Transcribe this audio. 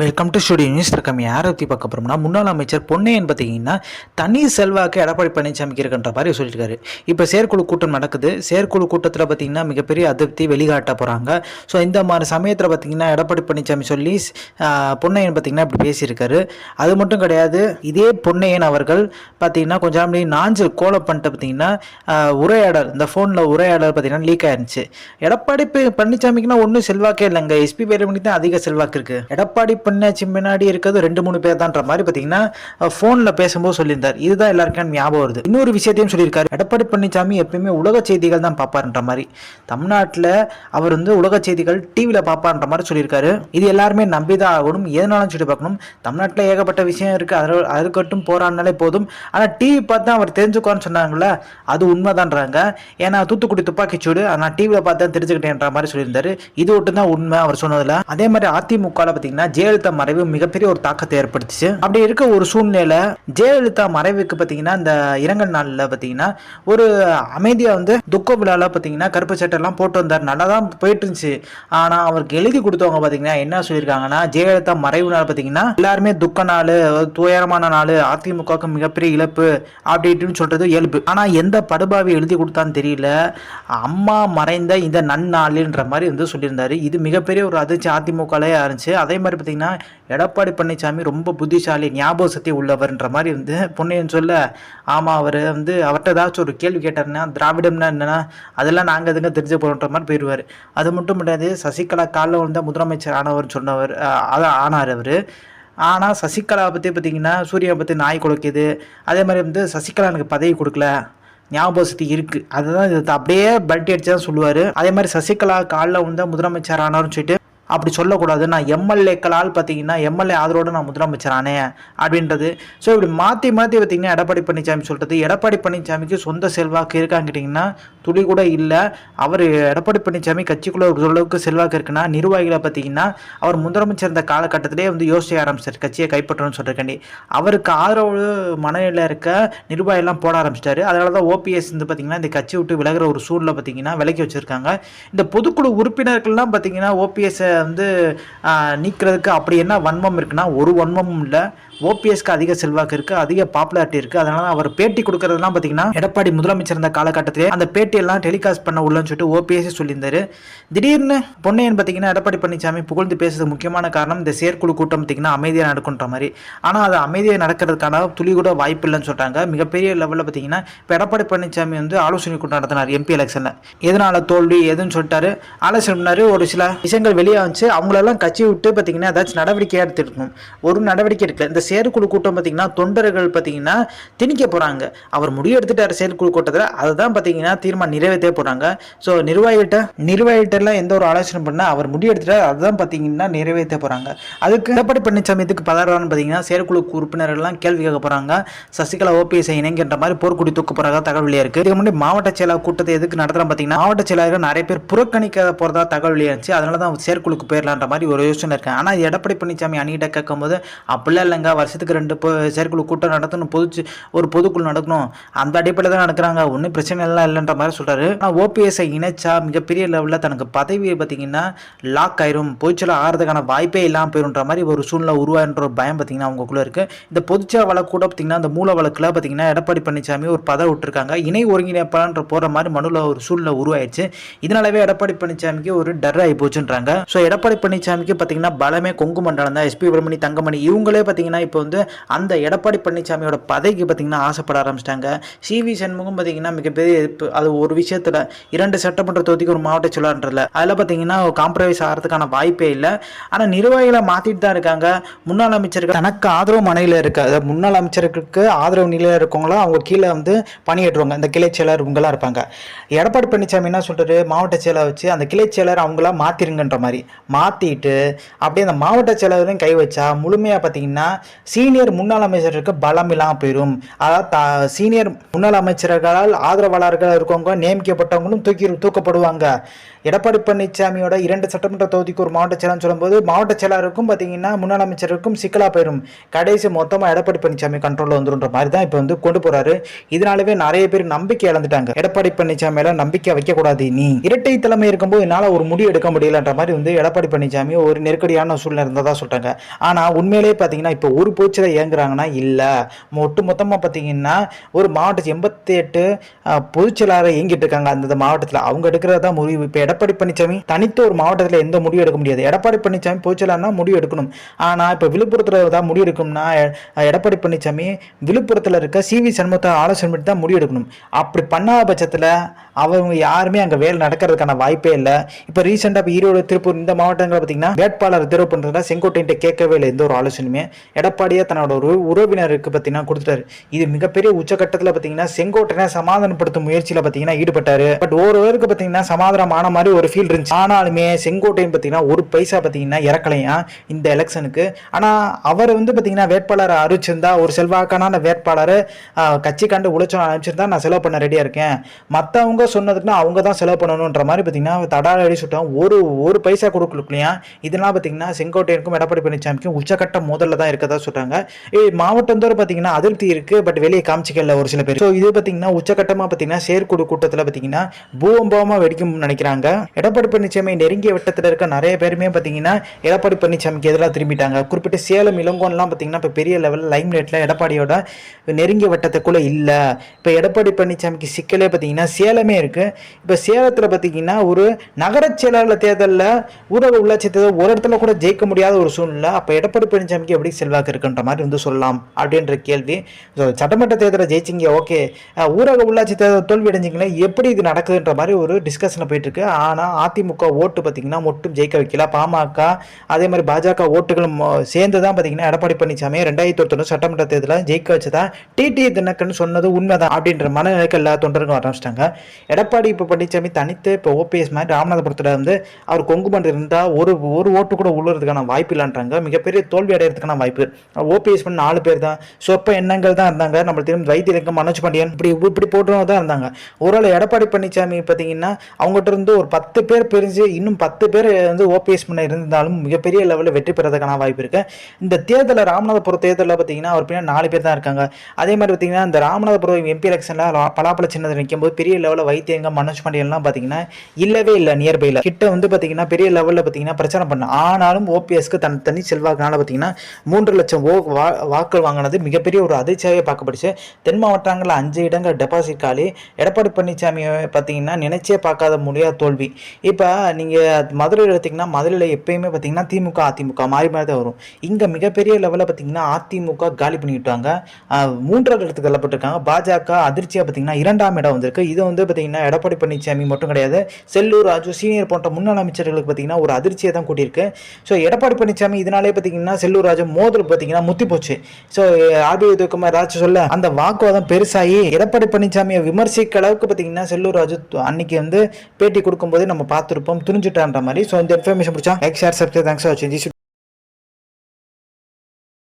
Welcome to studio news இருக்கம் யாரை பற்றி பார்க்க போகிறோம்னா முன்னாள் அமைச்சர் பொன்னையன் பார்த்தீங்கன்னா தனி செல்வாக்கு எடப்பாடி பழனிசாமிக்கு இருக்கின்ற மாதிரி சொல்லியிருக்காரு. இப்போ செயற்குழு கூட்டம் நடக்குது. செயற்குழு கூட்டத்தில் பார்த்தீங்கன்னா மிகப்பெரிய அதிருப்தி வெளிக்காட்ட போகிறாங்க ஸோ இந்த மாதிரி சமயத்தில் பார்த்தீங்கன்னா எடப்பாடி பழனிசாமி சொல்லி பொன்னையன் பார்த்தீங்கன்னா இப்படி பேசியிருக்காரு. அது மட்டும் கிடையாது இதே பொன்னையன் அவர்கள் பார்த்தீங்கன்னா கொஞ்சம் நாள் நாஞ்சல் கோலம் பண்ணிட்டு பார்த்தீங்கன்னா உரையாடல் இந்த ஃபோனில் உரையாடல் பார்த்தீங்கன்னா லீக் ஆயிருந்துச்சு. எடப்பாடி பழனிசாமிக்குன்னா ஒன்றும் செல்வாக்கே இல்லைங்க. எஸ்பி வேலுமணிக்கு தான் அதிக செல்வாக்கு இருக்குது எடப்பாடி பழனிசாமி முன்னாடி இருக்கிறது ரெண்டு மூணு பேர் தான்ற மாதிரி பார்த்தீங்கன்னா ஃபோனில் பேசும்போது சொல்லியிருந்தார். இதுதான் எல்லாருக்கும் ஞாபகம் வருது. இன்னொரு விஷயத்தையும் சொல்லியிருக்காரு. எடப்பாடி பழனிசாமி எப்பயுமே உலக செய்திகள் தான் பார்ப்பாருன்ற மாதிரி. தமிழ்நாட்டில் அவர் வந்து உலக செய்திகள் டிவியில் பார்ப்பார்ன்ற மாதிரி சொல்லியிருக்காரு. இது எல்லாருமே நம்பி தான் ஆகணும். எதனாலும் சொல்லி பார்க்கணும். தமிழ்நாட்டில் ஏகப்பட்ட விஷயம் இருக்குது அதில் அதுக்கட்டும் போராடினாலே போதும். ஆனால் டிவி பார்த்து தான் அவர் தெரிஞ்சுக்கோன்னு சொன்னாங்கல்ல அது உண்மைதான்றாங்க. ஏன்னா தூத்துக்குடி துப்பாக்கிச்சூடு. நான் டிவியில் பார்த்து தான் தெரிஞ்சுக்கிட்டேன்ற மாதிரி சொல்லியிருந்தாரு. இது மட்டும் தான் உண்மை அவர் சொன்னதில். அதே மாதிரி அதிமுகவில் பார்த்தீங்கன்னா ஜெயலலிதா மறைவு மிகப்பெரிய ஒரு தாக்கத்தை ஏற்படுத்துச்சு. அப்படி இருக்க ஒரு சூழ்நிலை ஜெயலலிதா மறைவுக்கு பார்த்தீங்கன்னா இந்த இரங்கல் நாளில் பார்த்தீங்கன்னா ஒரு அமைதியாக வந்து துக்க விழாவில் பார்த்தீங்கன்னா கருப்பு சட்டெல்லாம் போட்டு வந்தார். நல்லா தான் போயிட்டு இருந்துச்சு. ஆனால் அவருக்கு எழுதி கொடுத்தவங்க பார்த்தீங்கன்னா என்ன சொல்லியிருக்காங்கன்னா ஜெயலலிதா மறைவு நாள் பார்த்தீங்கன்னா எல்லாருமே துக்க நாள் துயரமான நாள் அதிமுகவுக்கு மிகப்பெரிய இழப்பு அப்படி இப்படின்னு சொல்றது இயல்பு. ஆனால் எந்த படுபாவை எழுதி கொடுத்தான்னு தெரியல. அம்மா மறைந்த இந்த நன்னாளுன்ற மாதிரி வந்து சொல்லியிருந்தாரு. இது மிகப்பெரிய ஒரு அதிர்ச்சி அதிமுகலே இருந்துச்சு. அதே மாதிரி பார்த்தீங்கன்னா எடப்பாடி பழனிசாமி ரொம்ப புத்திசாலி ஞாபக சக்தி உள்ளவர்ன்ற மாதிரி வந்து பொன்னையன் சொல்ல ஆமாம் அவர் வந்து அவர்கிட்ட ஏதாச்சும் ஒரு கேள்வி கேட்டாருன்னா திராவிடம்னா என்னன்னா அதெல்லாம் நாங்கள் எதுங்க தெரிஞ்சு போகிறோன்ற மாதிரி போயிடுவார் அது மட்டும் கிடையாது சசிகலா காலில் வந்து முதலமைச்சர் ஆனவர்னு சொன்னவர் அதான் ஆனார் அவர். ஆனால் சசிகலா பற்றி பார்த்தீங்கன்னா சூர்யா பற்றி நாய் கொடுக்குது அதே மாதிரி வந்து சசிகலா எனக்கு பதவி கொடுக்கல ஞாபக சக்தி இருக்குது அதுதான் இது அப்படியே பல்ட்டி அடிச்சு தான் சொல்லுவார். அதே மாதிரி சசிகலா காலில் வந்து முதலமைச்சர் ஆனார்னு சொல்லிட்டு அப்படி சொல்லக்கூடாது நான் எம்எல்ஏக்களால் பார்த்தீங்கன்னா எம்எல்ஏ ஆதரவோடு நான் முதலமைச்சர் ஆனேன் அப்படின்றது. ஸோ இப்படி மாற்றி மாற்றி பார்த்தீங்கன்னா எடப்பாடி பழனிசாமி சொல்கிறது எடப்பாடி பழனிசாமிக்கு சொந்த செல்வாக்கு இருக்கான்னு கேட்டிங்கன்னா துளி கூட இல்லை. அவர் எடப்பாடி பழனிசாமி கட்சிக்குள்ளே ஒரு அளவுக்கு செல்வாக்கு இருக்குன்னா நிர்வாகிகளை பார்த்தீங்கன்னா அவர் முதலமைச்சர் இருந்த காலகட்டத்திலே வந்து யோசிக்க ஆரம்பிச்சார். கட்சியை கைப்பற்றணும்னு சொல்கிறக்காண்டி அவருக்கு ஆதரவு மனநிலையில் இருக்க நிர்வாகிலாம் போட ஆரம்பிச்சிட்டாரு. அதனால தான் ஓபிஎஸ் வந்து பார்த்தீங்கன்னா இந்த கட்சி விட்டு விலகிற ஒரு சூழலை பார்த்தீங்கன்னா விலக்கி வச்சுருக்காங்க. இந்த பொதுக்குழு உறுப்பினர்கள்லாம் பார்த்தீங்கன்னா ஓபிஎஸ்ஸை வந்து நீக்கிறதுக்கு அப்படி என்ன வன்மம் இருக்குன்னா ஒரு வன்மமும் இல்லை. ஓபிஎஸ்க்கு அதிக செல்வாக்கு இருக்குது அதிக பாப்புலாரிட்டி இருக்குது அதனால அவர் பேட்டி கொடுக்கறதுலாம் பார்த்தீங்கன்னா எடப்பாடி முதலமைச்சர் இருந்த காலகட்டத்திலே அந்த பேட்டியெல்லாம் டெலிகாஸ்ட் பண்ண உள்ளன்னு சொல்லிட்டு ஓபிஎஸ் சொல்லியிருந்தாரு. திடீர்னு பொன்னையன் பார்த்தீங்கன்னா எடப்பாடி பழனிசாமி புகழ்ந்து பேசுறது முக்கியமான காரணம் இந்த செயற்குழு கூட்டம் பார்த்தீங்கன்னா அமைதியாக நடக்குன்ற மாதிரி. ஆனால் அது அமைதியாக நடக்கிறதுக்கான துளி கூட வாய்ப்பு இல்லைன்னு சொல்கிறாங்க மிகப்பெரிய லெவலில் பார்த்தீங்கன்னா இப்போ எடப்பாடி பழனிசாமி வந்து ஆலோசனை கூட்டம் நடத்தினார் எம்பி எலெக்ஷனில் எதனால தோல்வி எதுன்னு சொல்லிட்டாரு. ஆலோசனை பண்ணாரு. ஒரு சில விஷயங்கள் வெளியே வந்துச்சு அவங்களெல்லாம் கட்சி விட்டு பார்த்தீங்கன்னா ஏதாச்சும் நடவடிக்கையாக எடுத்துருக்கணும் ஒரு நடவடிக்கை எடுக்கல. இந்த செயற்குழு கூட்டம் பார்த்தீங்கன்னா தொண்டர்கள் பார்த்தீங்கன்னா திணிக்க போகிறாங்க அவர் முடிவெடுத்துட்டார் செயற்குழு கூட்டத்தில். அதுதான் பார்த்தீங்கன்னா தீர்மானம் நிறைவேற்றே போகிறாங்க ஸோ நிர்வாகிகிட்ட நிர்வாகிகிட்டலாம் எந்த ஒரு ஆலோசனை பண்ணால். அவர் முடிவெடுத்துட்டார் அதை அதுதான் பார்த்தீங்கன்னா நிறைவேற்ற போகிறாங்க அதுக்கு எடப்பாடி பழனிசாமி இதுக்கு பதறான்னு பார்த்தீங்கன்னா செயற்குழு உறுப்பினர்கள்லாம் கேள்வி கேட்க போகிறாங்க சசிகலா ஓபிஎஸ் இணைங்கின்ற மாதிரி போர்க்குடி தூக்க போகிறதா தகவல் இருக்குது இதுக்கு முன்னாடி மாவட்ட செயலாளர் கூட்டத்தை எதுக்கு நடத்துகிறோம் பார்த்தீங்கன்னா மாவட்ட செயலாளர்கள் நிறைய பேர் புறக்கணிக்க போகிறதா தகவல் இருந்துச்சு. அதனால தான் செயற்குழுக்கு போயிடலான்ற மாதிரி ஒரு யோசனை இருக்கேன் ஆனால் எடப்பாடி பழனிசாமி அணிகிட்ட கேட்கும்போது அப்படிலாம் இல்லைங்க. வருஷத்துக்கு ரெண்டு செயற்குழு கூட்டம் நடத்தணும் பொது ஒரு பொதுக்குழு நடக்கணும். அந்த அடிப்படையில் தான் நடக்கிறாங்க. ஒன்றும் பிரச்சனை எல்லாம் இல்லைன்ற மாதிரி சொல்கிறாரு ஆனால் ஓபிஎஸ்ஐ இணைச்சா மிகப்பெரிய லெவலில் தனக்கு பதவி பார்த்தீங்கன்னா லாக் ஆயிரும். பொதுச்செயல ஆகிறதுக்கான வாய்ப்பே இல்லாமல் போயிருன்ற மாதிரி ஒரு சூழ்நிலை உருவாகின்ற ஒரு பயம் பார்த்தீங்கன்னா அவங்களுக்குள்ள இருக்குது இந்த பொதுச்செயல வழக்கு கூட பார்த்தீங்கன்னா அந்த மூல வழக்கில் பார்த்தீங்கன்னா எடப்பாடி பழனிசாமி ஒரு பதவி விட்டுருக்காங்க. இணை ஒருங்கிணைப்பாளன்ற போகிற மாதிரி மனுவில் ஒரு சூழ்நிலை உருவாயிடுச்சு. இதனாலவே எடப்பாடி பழனிசாமிக்கு ஒரு டர் ஆகி போச்சுன்றாங்க. ஸோ எடப்பாடி பழனிசாமிக்கு பார்த்தீங்கன்னா பலமே கொங்கு மண்டலம் தான். எஸ்பி பிரமணி தங்கமணி இவங்களே பார்த்தீங்கன்னா இப்போ வந்து அந்த எடப்பாடி பழனிசாமியோட பதவிக்கு பார்த்தீங்கன்னா ஆசைப்பட ஆரம்பிச்சிட்டாங்க. சிவி சண்முகம் பார்த்தீங்கன்னா மிகப்பெரிய எதிர்ப்பு. அது ஒரு விஷயத்தில் இரண்டு சட்டமன்ற தொகுதிக்கு ஒரு மாவட்ட செயலாளர்ல அதில் பார்த்தீங்கன்னா காம்ப்ரமைஸ் ஆகிறதுக்கான வாய்ப்பே இல்லை. ஆனால் நிர்வாகிகளை மாற்றிட்டு தான் இருக்காங்க. முன்னாள் அமைச்சர்கள் தனக்கு ஆதரவு மனையில் இருக்க. அதாவது முன்னாள் அமைச்சருக்கு ஆதரவு நிலையில் இருக்கவங்களும் அவங்க கீழே வந்து பணியேற்றுவாங்க. இந்த கிளை செயலர் இவங்களாம் இருப்பாங்க. எடப்பாடி பழனிசாமி என்ன சொல்றாரு? மாவட்ட செயலர் வச்சு அந்த கிளை செயலர் அவங்களாம் மாற்றிருங்கன்ற மாதிரி. மாற்றிட்டு அப்படியே அந்த மாவட்ட செயலரையும் கை வச்சா முழுமையாக பார்த்தீங்கன்னா சீனியர் முன்னாள் அமைச்சருக்கு பலம் இல்லாமல் போயிடும் அதாவது த- சீனியர் முன்னாள் அமைச்சர்களால் ஆதரவாளர்கள் இருக்கவங்க நியமிக்கப்பட்டவங்களும் தூக்கி தூக்கப்படுவாங்க. எடப்பாடி பழனிசாமியோட இரண்டு சட்டமன்ற தொகுதிக்கு ஒரு மாவட்ட செயலர்னு சொல்லும்போது மாவட்ட செயலாளருக்கும் பார்த்தீங்கன்னா முன்னாள் அமைச்சருக்கும் சிக்கலாக போயிடும் கடைசி மொத்தமாக எடப்பாடி பழனிசாமி கண்ட்ரோலில் வந்துருன்ற மாதிரி தான் இப்போ வந்து கொண்டு போகிறாரு இதனாலவே நிறைய பேர் நம்பிக்கை இழந்துட்டாங்க. எடப்பாடி பழனிசாமி நம்பிக்கை வைக்கக்கூடாது நீ இரட்டை தலைமை இருக்கும்போது என்னால் ஒரு முடிவு எடுக்க முடியலன்ற மாதிரி வந்து எடப்பாடி பழனிசாமி ஒரு நெருக்கடியான சூழ்நிலை இருந்ததாக சொல்கிறாங்க ஆனால் உண்மையிலேயே பார்த்தீங்கன்னா இப்போ ஒரு பூச்சில் இயங்குறாங்கன்னா இல்லை. ஒட்டு மொத்தமாக பார்த்தீங்கன்னா ஒரு மாவட்ட எண்பத்தி எட்டு பொதுச்செயலாளர் இயங்கிட்டு இருக்காங்க அந்த மாவட்டத்தில். அவங்க எடுக்கிறதா தான் முடிவு. இப்போ எடப்பாடி பழனிசாமி தனித்து ஒரு மாவட்டத்தில் எந்த முடிவு எடுக்க முடியாது. எடப்பாடி பழனிசாமி பொதுச்செயலாளர்னா முடிவு எடுக்கணும். ஆனால் இப்போ விழுப்புரத்தில் தான் முடிவு எடுக்கணும்னா எடப்பாடி பழனிசாமி விழுப்புரத்தில் இருக்க சிவி சண்முகத்தை ஆலோசனை பண்ணி தான் முடிவு எடுக்கணும். அப்படி பண்ணாத பட்சத்தில் அவங்க யாருமே அங்கே வேலை நடக்கிறதுக்கான வாய்ப்பே இல்லை. இப்போ ரீசெண்டாக இப்போ ஈரோடு திருப்பூர் இந்த மாவட்டங்களில் பார்த்தீங்கன்னா வேட்பாளர் தேர்வு பண்ணுறதா செங்கோட்டையிட்ட கேட்கவே இல்லை எந்த ஒரு ஆலோசனையுமே. எடப்பாடியாக தன்னோட ஒரு உறவினருக்கு பார்த்தீங்கன்னா கொடுத்துட்டாரு. இது மிகப்பெரிய உச்சகட்டத்தில் பார்த்தீங்கன்னா செங்கோட்டையனை சமாதானப்படுத்தும் முயற்சியில் பார்த்தீங்கன்னா ஈடுபட்டார். பட் ஒருவருக்கு பார்த்தீங்கன்னா சமாதானம் ஆன மாதிரி ஒரு ஃபீல் இருந்துச்சு. ஆனாலுமே செங்கோட்டையன் பார்த்தீங்கன்னா ஒரு பைசா பார்த்தீங்கன்னா இறக்கலையா இந்த எலெக்ஷனுக்கு ஆனால் அவர் வந்து பார்த்தீங்கன்னா வேட்பாளர் அறிவிச்சிருந்தா ஒரு செல்வாக்கான வேட்பாளர் கட்சி கண்டு உழைச்சோம் அனுப்பிச்சிருந்தா நான் செலவு பண்ண ரெடியாக இருக்கேன். மற்றவங்க சொன்னதுக்குன்னா அவங்க தான் செலவு பண்ணணுன்ற மாதிரி பார்த்தீங்கன்னா தடால் அடி சுட்டோம். ஒரு ஒரு பைசா கொடுக்கலையா? இதெல்லாம் பார்த்தீங்கன்னா செங்கோட்டையனுக்கும் எடப்பாடி பழனிசாமிக்கும் உச்சக்கட்ட முதல்ல தான் இருக்கதா சொல்கிறாங்க மாவட்டம் தோறும் பார்த்தீங்கன்னா அதிருப்தி இருக்கு பட் வெளியே காமிச்சிக்கல ஒரு சில பேர். ஸோ இது பார்த்தீங்கன்னா உச்சக்கட்டமாக பார்த்தீங்கன்னா செயற்குழு கூட்டத்தில் பார்த்தீங்கன்னா பூவம்பவமாக வெடிக்கும்னு நினைக்கிறாங்க. எடப்பாடி பழனிசாமி நெருங்கிய வட்டத்தில் இருக்க நிறைய பேருமே பார்த்தீங்கன்னா எடப்பாடி பழனிசாமிக்கு எதிராக திரும்பிட்டாங்க. குறிப்பிட்ட சேலம் இளங்கோன்லாம் பார்த்தீங்கன்னா இப்போ பெரிய லெவலில் லைம் லைட்டில் எடப்பாடியோட நெருங்கிய வட்டத்துக்குள்ளே இல்லை. இப்போ எடப்பாடி பழனிசாமிக்கு சிக்கலே பார்த்தீங்கன்னா சேலமே இருக்கு. இப்போ சேலத்தில் பார்த்தீங்கன்னா ஒரு நகரச் செயலாளர் தேர்தலில் ஊரக உள்ளாட்சி தேர்தல் ஒரு இடத்துல கூட ஜெயிக்க முடியாத ஒரு சூழ்நிலை. அப்போ எடப்பாடி பழனிசாமிக்கு எப்படி செல்வாக்கு இருக்குன்ற மாதிரி வந்து சொல்லலாம் அப்படின்ற கேள்வி. ஸோ சட்டமன்ற தேர்தலை ஜெயிச்சிங்க ஓகே ஊரக உள்ளாட்சி தேர்தல் தோல்வி அடைஞ்சிங்களே எப்படி இது நடக்குதுன்ற மாதிரி ஒரு டிஸ்கஷனில் போயிட்டுருக்கு. ஆனால் அதிமுக ஓட்டு பார்த்தீங்கன்னா மட்டும் ஜெயிக்க வைக்கல. பாமக அதே மாதிரி பாஜக ஓட்டுகளும் சேர்ந்து தான் பார்த்தீங்கன்னா எடப்பாடி பழனிசாமி ரெண்டாயிரத்தி ஒருத்தொன்று சட்டமன்ற தேர்தலில் ஜெயிக்க வச்சதா டிடி தினகரன் சொன்னது உண்மைதான் அப்படின்ற மனநிலைக்கு எல்லா தொண்டருக்கும் ஆரம்பிச்சிட்டாங்க. எடப்பாடி இப்போ பழனிசாமி தனித்து இப்போ ஓபிஎஸ் மாதிரி ராமநாதபுரத்தில் வந்து அவர் கொங்கு மண்டல் இருந்தால் ஒரு ஒரு ஓட்டு கூட உள்ளறதுக்கான வாய்ப்பு இல்லைன்றாங்க. மிகப்பெரிய தோல்வி அடையிறதுக்கான வாய்ப்பு. ஓபிஎஸ் பண்ண நாலு பேர் தான். சொப்ப எண்ணங்கள் தான் இருந்தாங்க. நம்ம திரும்ப வைத்தியலிங்கம் மனோஜ் பாண்டியன் இப்படி இப்படி போட்டுறவங்க தான் இருந்தாங்க. ஒருவேளை எடப்பாடி பழனிசாமி பார்த்தீங்கன்னா அவங்ககிட்ட இருந்து ஒரு பத்து பேர் பிரிஞ்சு இன்னும் பத்து பேர் வந்து ஓபிஎஸ் பண்ண இருந்தாலும் மிகப்பெரிய லெவலில் வெற்றி பெறதுக்கான வாய்ப்பு இருக்கு. இந்த தேர்தலில் ராமநாதபுரம் தேர்தலில் பார்த்தீங்கன்னா அவர் பின்னாடி நாலு பேர் தான் இருக்காங்க. அதே மாதிரி பார்த்தீங்கன்னா இந்த ராமநாதபுரம் எம்பி எலெக்ஷனில் பலாப்பழ சின்னத்தில் நிற்கும்போது பெரிய லெவலில் வைத்தியங்க மனோஜ் பாண்டியன்லாம் பார்த்தீங்கன்னா இல்லவே இல்லை நியர்பையில் கிட்ட வந்து பார்த்தீங்கன்னா பெரிய லெவலில் பார்த்தீங்கன்னா பிரச்சனை பண்ண. ஆனாலும் ஓபிஎஸ்க்கு தன் தனி செல்வாக்குனால பார்த்தீங்கன்னா மூன்று லட்சம் ஓ வா வாக்கள் வாங்கினது மிகப்பெரிய ஒரு அதிர்ச்சியாகவே பார்க்கப்படுச்சு தென் மாவட்டங்களில் அஞ்சு இடங்கள் டெபாசிட் காலி. எடப்பாடி பழனிசாமியை பார்த்தீங்கன்னா நினைச்சே பார்க்காத முடியாத தோல்வி. இப்போ நீங்கள் மதுரையில் எடுத்தீங்கன்னா மதுரையில் எப்பயுமே பார்த்தீங்கன்னா திமுக அதிமுக மாறி மாறி தான் வரும். இங்கே மிகப்பெரிய லெவலில் பார்த்தீங்கன்னா அதிமுக காலி பண்ணிவிட்டாங்க மூன்றாவது இடத்துக்கு தள்ளப்பட்டிருக்காங்க. பாஜக அதிர்ச்சியாக பார்த்தீங்கன்னா இரண்டாம் இடம் வந்திருக்கு. இது வந்து பார்த்தீங்கன்னா எடப்பாடி பழனிசாமி மட்டும் கிடையாது செல்லூர் ராஜு சீனியர் போன்ற முன்னாள் அமைச்சர்களுக்கு பார்த்தீங்கன்னா ஒரு அதிர்ச்சியை தான் கூட்டியிருக்கு. ஸோ எடப்பாடி பழனிசாமி இதனாலே பார்த்தீங்கன்னா செல்லூர் ராஜு மோதல் பார்த்தீங்கன்னா முத்தி போச்சு. ஸோ ஆர்பிஐ துவக்கமாக சொல்ல அந்த வாக்குவாதம் பெருசாகி எடப்பாடி பழனிசாமியை விமர்சிக்க அளவுக்கு பார்த்தீங்கன்னா செல்லூர் ராஜு அன்னைக்கு வந்து பேட்டி கொடுக்கும்போது நம்ம பார்த்துருப்போம் துணிஞ்சுட்டான்ற மாதிரி. ஸோ இந்த இன்ஃபர்மேஷன் பிடிச்சா லைக் ஷேர் சப்ஸ்கிரைப். தேங்க்ஸ் வாட்சிங்